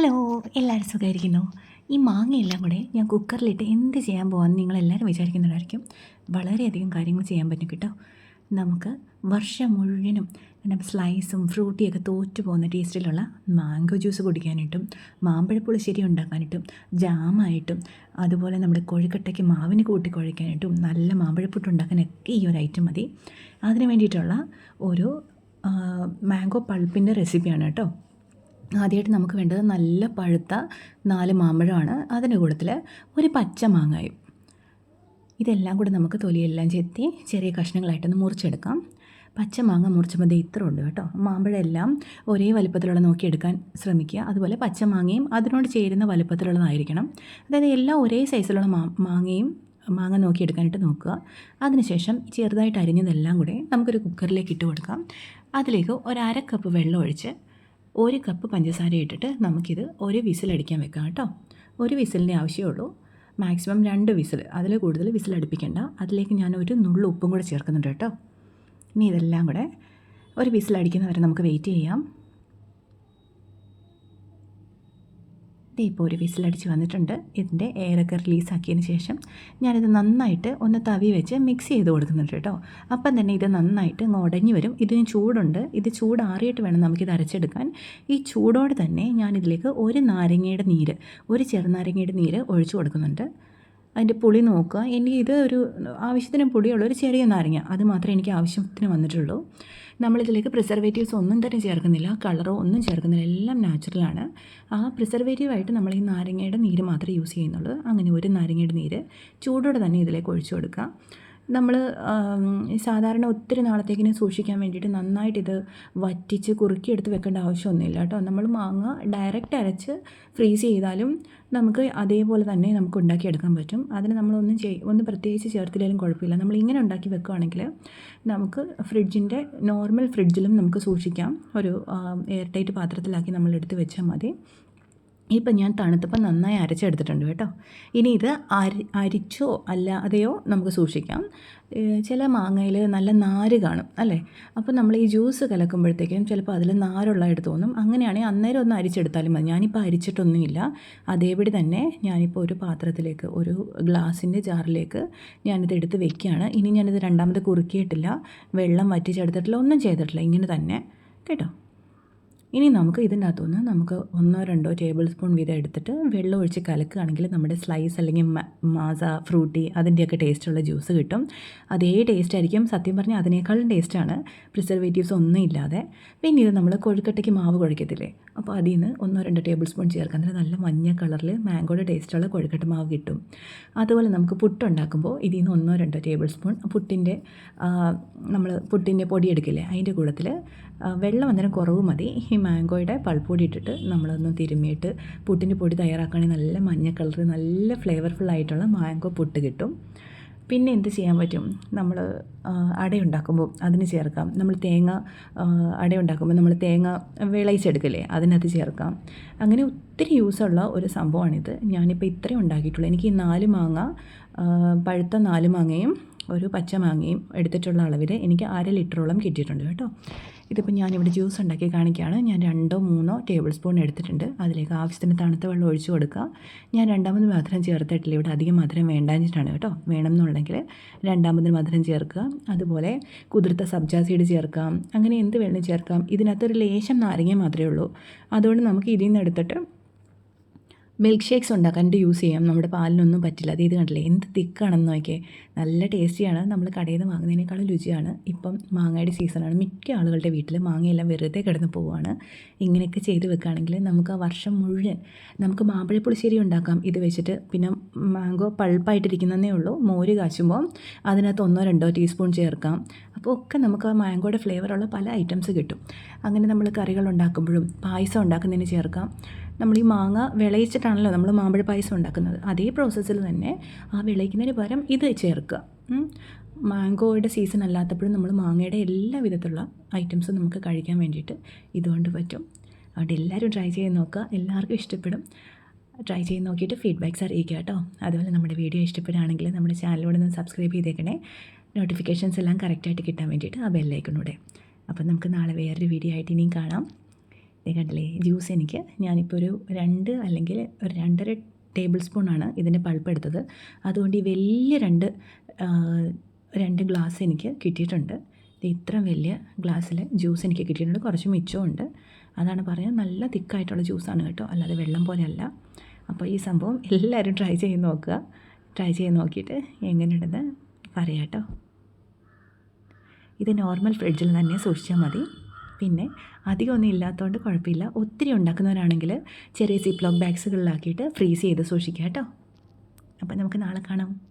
Hello എല്ലാവരും സുഖമായിരിക്കുന്നു. ഈ മാങ്ങയെല്ലാം കൂടെ ഞാൻ കുക്കറിലിട്ട് എന്ത് ചെയ്യാൻ പോകാമെന്ന് നിങ്ങളെല്ലാവരും വിചാരിക്കുന്നുണ്ടായിരിക്കും. വളരെയധികം കാര്യങ്ങൾ ചെയ്യാൻ പറ്റും കേട്ടോ. നമുക്ക് വർഷം മുഴുവനും സ്ലൈസും ഫ്രൂട്ടിയൊക്കെ തോറ്റു പോകുന്ന ടേസ്റ്റിലുള്ള മാംഗോ ജ്യൂസ് കുടിക്കാനായിട്ടും മാമ്പഴപ്പുളിശ്ശേരി ഉണ്ടാക്കാനായിട്ടും ജാമായിട്ടും അതുപോലെ നമ്മുടെ കൊഴുക്കട്ടയ്ക്ക് മാവിന് കൂട്ടി കുഴക്കാനായിട്ടും നല്ല മാമ്പഴപ്പുട്ട് ഉണ്ടാക്കാനൊക്കെ ഈ ഒരു ഐറ്റം മതി. അതിന് വേണ്ടിയിട്ടുള്ള ഒരു മാംഗോ പൾപ്പിന്റെ റെസിപ്പിയാണ് കേട്ടോ. ആദ്യമായിട്ട് നമുക്ക് വേണ്ടത് നല്ല പഴുത്ത നാല് മാമ്പഴമാണ്. അതിന്റെ കൂട്ടത്തിൽ ഒരു പച്ച മാങ്ങായും. ഇതെല്ലാം കൂടെ നമുക്ക് തൊലിയെല്ലാം ചെത്തി ചെറിയ കഷ്ണങ്ങളായിട്ടൊന്ന് മുറിച്ചെടുക്കാം. പച്ച മാങ്ങ മുറിച്ചപ്പോൾ ഇത്ര ഉണ്ട് കേട്ടോ. മാമ്പഴമെല്ലാം ഒരേ വലുപ്പത്തിലുള്ള നോക്കിയെടുക്കാൻ ശ്രമിക്കുക. അതുപോലെ പച്ച മാങ്ങയും അതിനോട് ചേരുന്ന വലുപ്പത്തിലുള്ളതായിരിക്കണം. അതായത് എല്ലാം ഒരേ സൈസിലുള്ള മാ മാങ്ങയും മാങ്ങ നോക്കിയെടുക്കാനായിട്ട് നോക്കുക. അതിനുശേഷം ചെറുതായിട്ട് അരിഞ്ഞതെല്ലാം കൂടെ നമുക്കൊരു കുക്കറിലേക്ക് ഇട്ട് കൊടുക്കാം. അതിലേക്ക് ഒരു അര കപ്പ് വെള്ളം ഒഴിച്ച് ഒരു കപ്പ് പഞ്ചസാര ഇട്ടിട്ട് നമുക്കിത് ഒരു വിസിലടിക്കാൻ വെക്കാം കേട്ടോ. ഒരു വിസിലിന്റെ ആവശ്യമുള്ളൂ. മാക്സിമം രണ്ട് വിസിൽ. അതിൽ കൂടുതൽ വിസിലടിപ്പിക്കേണ്ട അതിലേക്ക് ഞാൻ ഒരു നുള്ളു ഉപ്പും കൂടെ ചേർക്കുന്നുണ്ട് കേട്ടോ. ഇനി ഇതെല്ലാം കൂടെ ഒരു വിസിലടിക്കുന്ന വരെ നമുക്ക് വെയിറ്റ് ചെയ്യാം. ഇപ്പോൾ ഒരു വിസിലടിച്ച് വന്നിട്ടുണ്ട്. ഇതിന്റെ എയറൊക്കെ റിലീസാക്കിയതിന് ശേഷം ഞാനിത് നന്നായിട്ട് ഒന്ന് തവി വെച്ച് മിക്സ് ചെയ്ത് കൊടുക്കുന്നുണ്ട് കേട്ടോ. അപ്പം തന്നെ ഇത് നന്നായിട്ട് ഉടഞ്ഞു വരും. ഇതിന് ചൂടുണ്ട്. ഇത് ചൂടാറിയിട്ട് വേണം നമുക്കിത് അരച്ചെടുക്കാൻ. ഈ ചൂടോടെ തന്നെ ഞാനിതിലേക്ക് ഒരു നാരങ്ങയുടെ നീര് ഒരു ചെറുനാരങ്ങയുടെ നീര് ഒഴിച്ചു കൊടുക്കുന്നുണ്ട്. അതിന്റെ പുളി നോക്കുക. എനിക്ക് ഇത് ഒരു ആവശ്യത്തിന് ഒരു ചെറിയ നാരങ്ങ. അത് മാത്രമേ എനിക്ക് ആവശ്യത്തിന് വന്നിട്ടുള്ളൂ. നമ്മളിതിലേക്ക് പ്രിസർവേറ്റീവ്സ് ഒന്നും തന്നെ ചേർക്കുന്നില്ല. കളറോ ഒന്നും ചേർക്കുന്നില്ല. എല്ലാം നാച്ചുറലാണ് ആ പ്രിസർവേറ്റീവായിട്ട് നമ്മൾ ഈ നാരങ്ങയുടെ നീര് മാത്രമേ യൂസ് ചെയ്യുന്നുള്ളൂ. അങ്ങനെ ഒരു നാരങ്ങയുടെ നീര് ചൂടോടെ തന്നെ ഇതിലേക്ക് ഒഴിച്ചു കൊടുക്കുക. നമ്മൾ സാധാരണ ഒത്തിരി നാളത്തേക്കിനെ സൂക്ഷിക്കാൻ വേണ്ടിയിട്ട് നന്നായിട്ട് ഇത് വറ്റിച്ച് കുറുക്കിയെടുത്ത് വെക്കേണ്ട ആവശ്യമൊന്നുമില്ല കേട്ടോ. നമ്മൾ മാങ്ങ ഡയറക്റ്റ് അരച്ച് ഫ്രീസ് ചെയ്താലും നമുക്ക് അതേപോലെ തന്നെ നമുക്ക് ഉണ്ടാക്കിയെടുക്കാൻ പറ്റും. അതിന് നമ്മളൊന്നും ചെയ് ഒന്ന് പ്രത്യേകിച്ച് ചേർത്തില്ലെങ്കിലും കുഴപ്പമില്ല. നമ്മൾ ഇങ്ങനെ ഉണ്ടാക്കി വെക്കുകയാണെങ്കിൽ നമുക്ക് ഫ്രിഡ്ജിന്റെ നോർമൽ ഫ്രിഡ്ജിലും നമുക്ക് സൂക്ഷിക്കാം. ഒരു എയർ ടൈറ്റ് പാത്രത്തിലാക്കി നമ്മൾ എടുത്ത് വെച്ചാൽ മതി. ഇപ്പം ഞാൻ തണുത്തപ്പം നന്നായി അരച്ചെടുത്തിട്ടുണ്ട് കേട്ടോ. ഇനി ഇത് അരി അരിച്ചോ അല്ലാതെയോ നമുക്ക് സൂക്ഷിക്കാം. ചില മാങ്ങയിൽ നല്ല നാര് കാണും അല്ലേ? അപ്പോൾ നമ്മൾ ഈ ജ്യൂസ് കലക്കുമ്പോഴത്തേക്കും ചിലപ്പോൾ അതിൽ നാരുള്ളതായിട്ട് തോന്നും. അങ്ങനെയാണെങ്കിൽ അന്നേരം ഒന്ന് അരിച്ചെടുത്താലും മതി. ഞാനിപ്പോൾ അരിച്ചിട്ടൊന്നുമില്ല. അതേപടി തന്നെ ഞാനിപ്പോൾ ഒരു പാത്രത്തിലേക്ക് ഒരു ഗ്ലാസിന്റെ ജാറിലേക്ക് ഞാനിത് എടുത്ത് വെക്കുകയാണ്. ഇനി ഞാനിത് രണ്ടാമത് കുറുക്കിയിട്ടില്ല. വെള്ളം വറ്റിച്ചെടുത്തിട്ടില്ല. ഒന്നും ചെയ്തിട്ടില്ല. ഇങ്ങനെ തന്നെ. കേട്ടോ? ഇനി നമുക്ക് ഇതിന്റെ അകത്തുനിന്ന് നമുക്ക് ഒന്നോ രണ്ടോ ടേബിൾ സ്പൂൺ വീതം എടുത്തിട്ട് വെള്ളം ഒഴിച്ച് കലക്കുകയാണെങ്കിൽ നമ്മുടെ സ്ലൈസ് അല്ലെങ്കിൽ മാസ ഫ്രൂട്ടി അതിന്റെയൊക്കെ ടേസ്റ്റുള്ള ജ്യൂസ് കിട്ടും. അതേ ടേസ്റ്റ് ആയിരിക്കും. സത്യം പറഞ്ഞാൽ അതിനേക്കാളും ടേസ്റ്റാണ് പ്രിസർവേറ്റീവ്സ് ഒന്നും ഇല്ലാതെ. പിന്നെ ഇത് നമ്മൾ കൊഴുക്കട്ടയ്ക്ക് മാവ് കുഴക്കത്തില്ലേ അപ്പോൾ അതിൽ നിന്ന് ഒന്നോ രണ്ടോ ടേബിൾ സ്പൂൺ ചേർക്കാൻ തന്നെ നല്ല മഞ്ഞ കളറിൽ മാംഗോയുടെ ടേസ്റ്റുള്ള കൊഴുക്കട്ട മാവ് കിട്ടും. അതുപോലെ നമുക്ക് പുട്ടുണ്ടാക്കുമ്പോൾ ഇതിൽ നിന്ന് ഒന്നോ രണ്ടോ ടേബിൾ സ്പൂൺ പുട്ടിന്റെ നമ്മൾ പുട്ടിന്റെ പൊടി എടുക്കില്ലേ അതിന്റെ കൂട്ടത്തിൽ വെള്ളം അന്നേരം കുറവ് മതി. ഈ മാംഗോയുടെ പൾപ്പൊടി ഇട്ടിട്ട് നമ്മളൊന്ന് തിരുമ്മിയിട്ട് പുട്ടിന്റെ പൊടി തയ്യാറാക്കുകയാണെങ്കിൽ നല്ല മഞ്ഞ കളർ നല്ല ഫ്ലേവർഫുൾ ആയിട്ടുള്ള മാംഗോ പുട്ട് കിട്ടും. പിന്നെ എന്ത് ചെയ്യാൻ പറ്റും? നമ്മൾ അടയുണ്ടാക്കുമ്പോൾ അതിന് ചേർക്കാം. നമ്മൾ തേങ്ങ അടയുണ്ടാക്കുമ്പോൾ നമ്മൾ തേങ്ങ വിളയിച്ചെടുക്കില്ലേ അതിനകത്ത് ചേർക്കാം. അങ്ങനെ ഒത്തിരി യൂസുള്ള ഒരു സംഭവമാണിത്. ഞാനിപ്പോൾ ഇത്രയും ഉണ്ടാക്കിയിട്ടുള്ളൂ. എനിക്ക് നാല് മാങ്ങ പഴുത്ത നാല് മാങ്ങയും ഒരു പച്ച മാങ്ങയും എടുത്തിട്ടുള്ള അളവിൽ എനിക്ക് അര ലിറ്ററോളം കിട്ടിയിട്ടുണ്ട് കേട്ടോ. ഇതിപ്പോൾ ഞാനിവിടെ ജ്യൂസ് ഉണ്ടാക്കി കാണിക്കുകയാണ് ഞാൻ രണ്ടോ മൂന്നോ ടേബിൾ സ്പൂൺ എടുത്തിട്ടുണ്ട്. അതിലേക്ക് ആവശ്യത്തിന് തണുത്ത വെള്ളം ഒഴിച്ചു കൊടുക്കുക. ഞാൻ രണ്ടാമത് മധുരം ചേർത്തിട്ടില്ല. ഇവിടെ അധികം മധുരം വേണ്ടാഞ്ഞിട്ടാണ് കേട്ടോ. വേണമെന്നുണ്ടെങ്കിൽ രണ്ടാമത് മധുരം ചേർക്കുക. അതുപോലെ കുതിർത്ത സബ്ജാ സീഡ് ചേർക്കാം അങ്ങനെ എന്ത് വേണമെങ്കിലും ചേർക്കാം. ഇതിനകത്തൊരു ലേശം നാരങ്ങ മാത്രമേ ഉള്ളൂ. അതുകൊണ്ട് നമുക്ക് ഇതിൽ നിന്ന് എടുത്തിട്ട് മിൽക്ക് ഷേക്സ് ഉണ്ടാക്കാനായിട്ട് യൂസ് ചെയ്യാം. നമ്മുടെ പാലിനൊന്നും പറ്റില്ല. അത് ഇത് കണ്ടില്ലേ? എന്ത് തിക്കാണെന്ന് നോക്കിയേ. നല്ല ടേസ്റ്റിയാണ് നമ്മൾ കടയിൽ നിന്ന് വാങ്ങുന്നതിനേക്കാളും രുചിയാണ്. ഇപ്പം മാങ്ങയുടെ സീസണാണ് മിക്ക ആളുകളുടെ വീട്ടിൽ മാങ്ങയെല്ലാം വെറുതെ കിടന്ന് പോവുകയാണ്. ഇങ്ങനെയൊക്കെ ചെയ്ത് വെക്കുകയാണെങ്കിൽ നമുക്ക് ആ വർഷം മുഴുവൻ നമുക്ക് മാമ്പഴ പുളിശ്ശേരി ഉണ്ടാക്കാം. ഇത് വെച്ചിട്ട് പിന്നെ മാംഗോ പൾപ്പായിട്ടിരിക്കുന്നതേ ഉള്ളൂ. മോര് കാച്ചുമ്പോൾ അതിനകത്ത് ഒന്നോ രണ്ടോ ടീസ്പൂൺ ചേർക്കാം. അപ്പോൾ ഒക്കെ നമുക്ക് ആ മാംഗോയുടെ ഫ്ലേവറുള്ള പല ഐറ്റംസ് കിട്ടും. അങ്ങനെ നമ്മൾ കറികൾ ഉണ്ടാക്കുമ്പോഴും പായസം ഉണ്ടാക്കുന്നതിന് ചേർക്കാം. നമ്മൾ ഈ മാങ്ങ വിളയിച്ചിട്ടാണല്ലോ നമ്മൾ മാമ്പഴ പായസം ഉണ്ടാക്കുന്നത്. അതേ പ്രോസസ്സിൽ തന്നെ ആ വിളയിക്കുന്നതിന് പകരം ഇത് ചേർക്കുക. മാംഗോയുടെ സീസൺ അല്ലാത്തപ്പോഴും നമ്മൾ മാങ്ങയുടെ എല്ലാ വിധത്തിലുള്ള ഐറ്റംസും നമുക്ക് കഴിക്കാൻ വേണ്ടിയിട്ട് ഇതുകൊണ്ട് പറ്റും. അതുകൊണ്ട് എല്ലാവരും ട്രൈ ചെയ്ത് നോക്കുക. എല്ലാവർക്കും ഇഷ്ടപ്പെടും. ട്രൈ ചെയ്ത് നോക്കിയിട്ട് ഫീഡ്ബാക്ക്സ് അറിയിക്കുക കേട്ടോ. അതുപോലെ നമ്മുടെ വീഡിയോ ഇഷ്ടപ്പെടുകയാണെങ്കിൽ നമ്മുടെ ചാനലിലൂടെ ഒന്ന് സബ്സ്ക്രൈബ് ചെയ്തേക്കണേ. നോട്ടിഫിക്കേഷൻസ് എല്ലാം കറക്റ്റായിട്ട് കിട്ടാൻ വേണ്ടിയിട്ട് ആ ബെല്ലൈക്കണൂടെ അപ്പം നമുക്ക് നാളെ വേറൊരു വീഡിയോ ആയിട്ട് ഇനിയും കാണാം. ദേ കണ്ടില്ലേ? ജ്യൂസ് എനിക്ക്. ഞാനിപ്പോൾ ഒരു രണ്ട് അല്ലെങ്കിൽ ഒരു രണ്ടര ടേബിൾ സ്പൂണാണ് ഇതിന്റെ പൾപ്പ് എടുത്തത്. അതുകൊണ്ട് ഈ വലിയ രണ്ട് രണ്ട് ഗ്ലാസ് എനിക്ക് കിട്ടിയിട്ടുണ്ട്. ഇത്ര വലിയ ഗ്ലാസ്സിൽ ജ്യൂസ് എനിക്ക് കിട്ടിയിട്ടുണ്ട്. കുറച്ച് മിച്ചമുണ്ട് അതാണ് പറയുന്നത് നല്ല തിക്കായിട്ടുള്ള ജ്യൂസാണ് കേട്ടോ. അല്ലാതെ വെള്ളം പോലെയല്ല അപ്പോൾ ഈ സംഭവം എല്ലാവരും ട്രൈ ചെയ്ത് നോക്കുക. ട്രൈ ചെയ്ത് നോക്കിയിട്ട് എങ്ങനെയുണ്ടെന്ന് പറയാം കേട്ടോ. ഇത് നോർമൽ ഫ്രിഡ്ജിൽ തന്നെ സൂക്ഷിച്ചാൽ മതി. പിന്നെ അധികമൊന്നും ഇല്ലാത്തതുകൊണ്ട് കുഴപ്പമില്ല. ഒത്തിരി ഉണ്ടാക്കുന്നവരാണെങ്കിൽ ചെറിയ സിപ്ലോക്ക് ബാഗ്സുകളിലാക്കിയിട്ട് ഫ്രീസ് ചെയ്ത് സൂക്ഷിക്കുക കേട്ടോ. അപ്പം നമുക്ക് നാളെ കാണാം.